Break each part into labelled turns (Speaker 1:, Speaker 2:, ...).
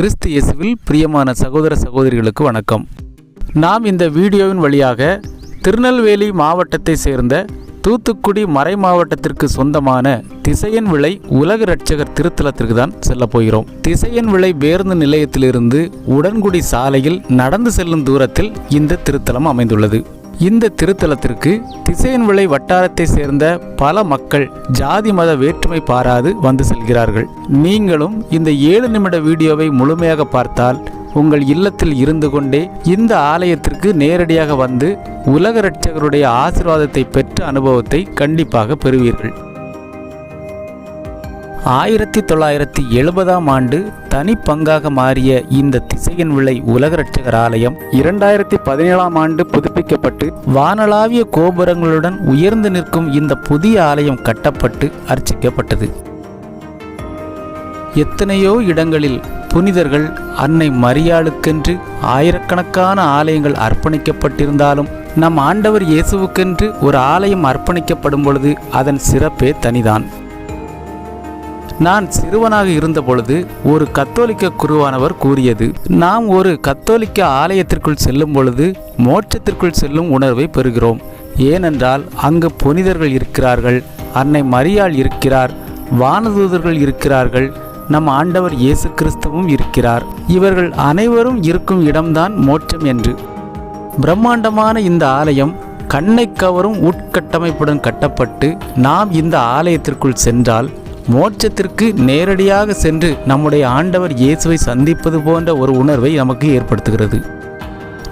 Speaker 1: கிறிஸ்து இயேசுவில் பிரியமான சகோதர சகோதரிகளுக்கு வணக்கம். நாம் இந்த வீடியோவின் வழியாக திருநெல்வேலி மாவட்டத்தை சேர்ந்த தூத்துக்குடி மறை மாவட்டத்திற்கு சொந்தமான திசையன் விளை உலக ரட்சகர் திருத்தலத்திற்கு தான் செல்ல போகிறோம். திசையன் விளை பேருந்து நிலையத்திலிருந்து உடன்குடி சாலையில் நடந்து செல்லும் தூரத்தில் இந்த திருத்தலம் அமைந்துள்ளது. இந்த திருத்தலத்திற்கு திசையன்விளை வட்டாரத்தை சேர்ந்த பல மக்கள் ஜாதி மத வேற்றுமை பாராது வந்து செல்கிறார்கள். நீங்களும் இந்த ஏழு நிமிட வீடியோவை முழுமையாக பார்த்தால் உங்கள் இல்லத்தில் இருந்து கொண்டே இந்த ஆலயத்திற்கு நேரடியாக வந்து உலக ரட்சகருடைய ஆசிர்வாதத்தை பெற்ற அனுபவத்தை கண்டிப்பாக பெறுவீர்கள். ஆயிரத்தி தொள்ளாயிரத்தி எழுபதாம் ஆண்டு தனி பங்காக மாறிய இந்த திசையன் விலை உலக ரட்சகர் ஆலயம் இரண்டாயிரத்தி பதினேழாம் ஆண்டு புதுப்பிக்கப்பட்டு வானளாவிய கோபுரங்களுடன் உயர்ந்து நிற்கும் இந்த புதிய ஆலயம் கட்டப்பட்டு அர்ச்சிக்கப்பட்டது. எத்தனையோ இடங்களில் புனிதர்கள் அன்னை மரியாளுக்கென்று ஆயிரக்கணக்கான ஆலயங்கள் அர்ப்பணிக்கப்பட்டிருந்தாலும் நம் ஆண்டவர் இயேசுவுக்கென்று ஒரு ஆலயம் அர்ப்பணிக்கப்படும் பொழுது அதன் சிறப்பே தனிதான். நான் சிறுவனாக இருந்தபொழுது ஒரு கத்தோலிக்க குருவானவர் கூறியது நாம் ஒரு கத்தோலிக்க ஆலயத்திற்குள் செல்லும் பொழுது மோட்சத்திற்குள் செல்லும் உணர்வை பெறுகிறோம். ஏனென்றால் அங்கு புனிதர்கள் இருக்கிறார்கள் அன்னை மரியாள் இருக்கிறார் வானதூதர்கள் இருக்கிறார்கள் நம் ஆண்டவர் இயேசு கிறிஸ்துவும் இருக்கிறார். இவர்கள் அனைவரும் இருக்கும் இடம்தான் மோட்சம் என்று. பிரம்மாண்டமான இந்த ஆலயம் கண்ணை கவரும் உட்கட்டமைப்புடன் கட்டப்பட்டு நாம் இந்த ஆலயத்திற்குள் சென்றால் மோட்சத்திற்கு நேரடியாக சென்று நம்முடைய ஆண்டவர் இயேசுவை சந்திப்பது போன்ற ஒரு உணர்வை நமக்கு ஏற்படுத்துகிறது.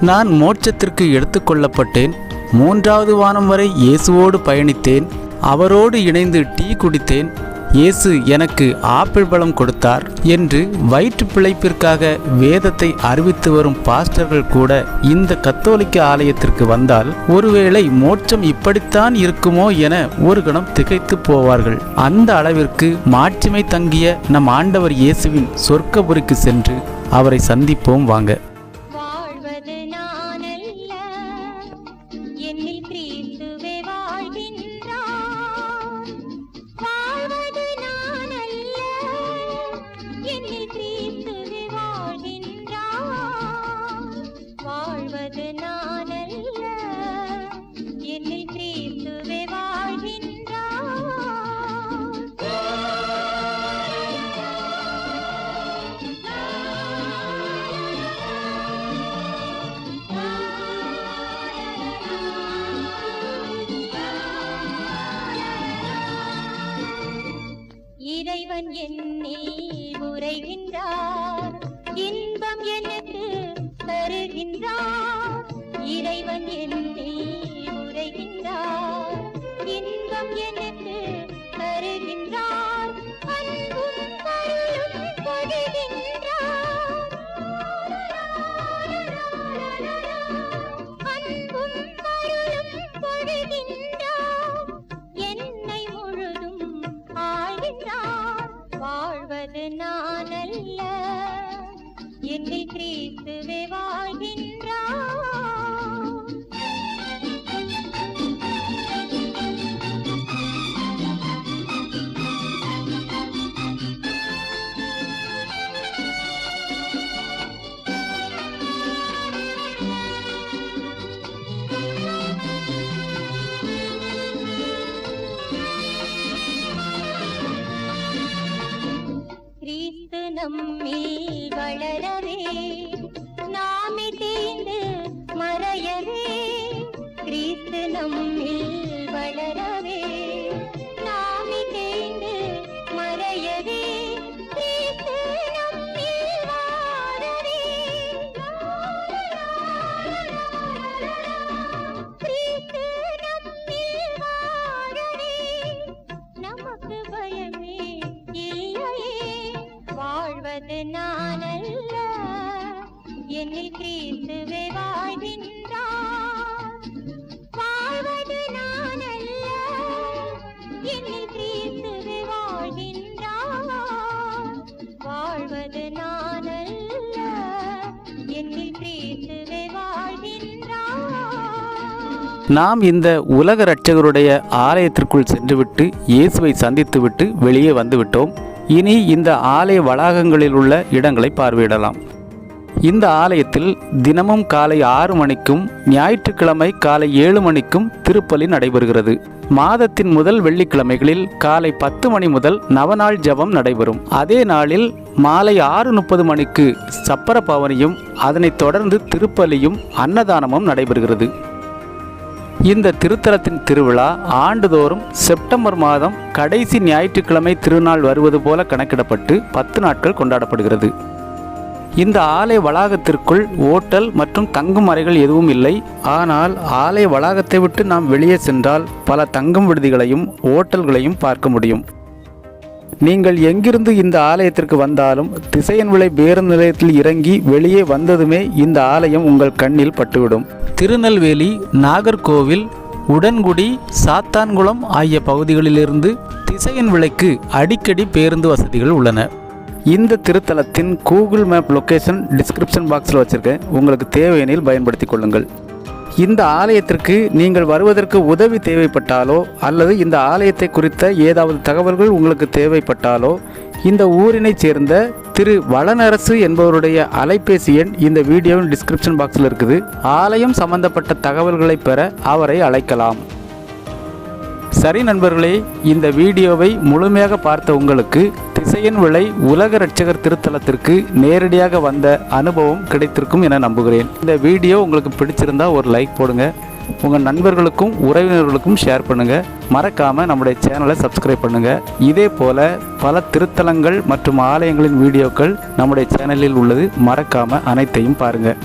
Speaker 1: நான் மோட்சத்திற்கு எடுத்துக்கொள்ளப்பட்டேன் மூன்றாவது வானம் வரை இயேசுவோடு பயணித்தேன். அவரோடு இணைந்து டீ குடித்தேன். இயேசு எனக்கு ஆப்பிள் பழம் கொடுத்தார் என்று வயிற்று பிழைப்பிற்காக வேதத்தை அறிவித்து வரும் பாஸ்டர்கள் கூட இந்த கத்தோலிக்க ஆலயத்திற்கு வந்தால் ஒருவேளை மோட்சம் இப்படித்தான் இருக்குமோ என ஒரு கணம் திகைத்து போவார்கள். அந்த அளவிற்கு மாட்சிமை தங்கிய நம் ஆண்டவர் இயேசுவின் சொர்க்கபுரிக்கு சென்று அவரை சந்திப்போம் வாங்க.
Speaker 2: என்னில் கிறிஸ்துவே வாழ்கின்றார் கிறிஸ்து நம்மில் வளரவே. நாமே தேய்ந்து மறையவே. கிறிஸ்து நம்மில் வாழ்வது நானல்ல என்னை கிறிஸ்துவே வாழ்கின்றார் வாழ்வது கிறிஸ்துவே வாழ்கின்றார் வாழ்வது கிறிஸ்துவே
Speaker 1: நாம் இந்த உலக இரட்சகருடைய ஆலயத்திற்குள் சென்றுவிட்டு இயேசுவை சந்தித்துவிட்டு வெளியே வந்துவிட்டோம். இனி இந்த ஆலய வளாகங்களில் உள்ள இடங்களை பார்வையிடலாம். இந்த ஆலயத்தில் தினமும் காலை ஆறு மணிக்கும் ஞாயிற்றுக்கிழமை காலை ஏழு மணிக்கும் திருப்பலி நடைபெறுகிறது. மாதத்தின் முதல் வெள்ளிக்கிழமைகளில் காலை பத்து மணி முதல் நவநாள் ஜெபம் நடைபெறும். அதே நாளில் மாலை ஆறு முப்பது மணிக்கு சப்பர பவனியும் அதனைத் தொடர்ந்து திருப்பலியும் அன்னதானமும் நடைபெறுகிறது. இந்த திருத்தலத்தின் திருவிழா ஆண்டுதோறும் செப்டம்பர் மாதம் கடைசி ஞாயிற்றுக்கிழமை திருநாள் வருவது போல கணக்கிடப்பட்டு பத்து நாட்கள் கொண்டாடப்படுகிறது. இந்த ஆலய வளாகத்திற்குள் ஓட்டல் மற்றும் தங்கும் அறைகள் எதுவும் இல்லை. ஆனால் ஆலய வளாகத்தை விட்டு நாம் வெளியே சென்றால் பல தங்கும் விடுதிகளையும் ஓட்டல்களையும் பார்க்க முடியும். நீங்கள் எங்கிருந்து இந்த ஆலயத்திற்கு வந்தாலும் திசையன் விளை பேருந்து நிலையத்தில் இறங்கி வெளியே வந்ததுமே இந்த ஆலயம் உங்கள் கண்ணில் பட்டுவிடும். திருநெல்வேலி நாகர்கோவில் உடன்குடி சாத்தான்குளம் ஆகிய பகுதிகளிலிருந்து திசையின் விலைக்கு அடிக்கடி பேருந்து வசதிகள் உள்ளன. இந்த திருத்தலத்தின் கூகுள் மேப் லொக்கேஷன் டிஸ்கிரிப்ஷன் பாக்ஸில் வச்சுருக்கேன். உங்களுக்கு தேவையெனில் பயன்படுத்திக் கொள்ளுங்கள். இந்த ஆலயத்திற்கு நீங்கள் வருவதற்கு உதவி தேவைப்பட்டாலோ அல்லது இந்த ஆலயத்தை குறித்த ஏதாவது தகவல்கள் உங்களுக்கு தேவைப்பட்டாலோ இந்த ஊரினைச் சேர்ந்த திரு வளனரசு என்பவருடைய அலைபேசி எண் இந்த வீடியோவின் டிஸ்கிரிப்ஷன் பாக்ஸில் இருக்குது. ஆலயம் சம்பந்தப்பட்ட தகவல்களை பெற அவரை அழைக்கலாம். சரி நண்பர்களே இந்த வீடியோவை முழுமையாக பார்த்த உங்களுக்கு திசையின் விளை உலக ரட்சகர் திருத்தலத்திற்கு நேரடியாக வந்த அனுபவம் கிடைத்திருக்கும் என நம்புகிறேன். இந்த வீடியோ உங்களுக்கு பிடிச்சிருந்தா ஒரு லைக் போடுங்க. உங்கள் நண்பர்களுக்கும் உறவினர்களுக்கும் ஷேர் பண்ணுங்கள் மறக்காமல் நம்முடைய சேனலை சப்ஸ்கிரைப் பண்ணுங்கள் இதே போல் பல திருத்தலங்கள் மற்றும் ஆலயங்களின் வீடியோக்கள் நம்முடைய சேனலில் உள்ளது. மறக்காமல் அனைத்தையும் பாருங்கள்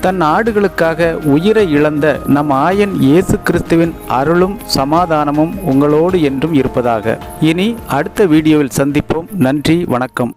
Speaker 1: தன் நாடுகளுக்காக உயிரை இழந்த நம் ஆயன் இயேசு கிறிஸ்துவின் அருளும் சமாதானமும் உங்களோடு என்றும் இருப்பதாக. இனி அடுத்த வீடியோவில் சந்திப்போம். நன்றி வணக்கம்.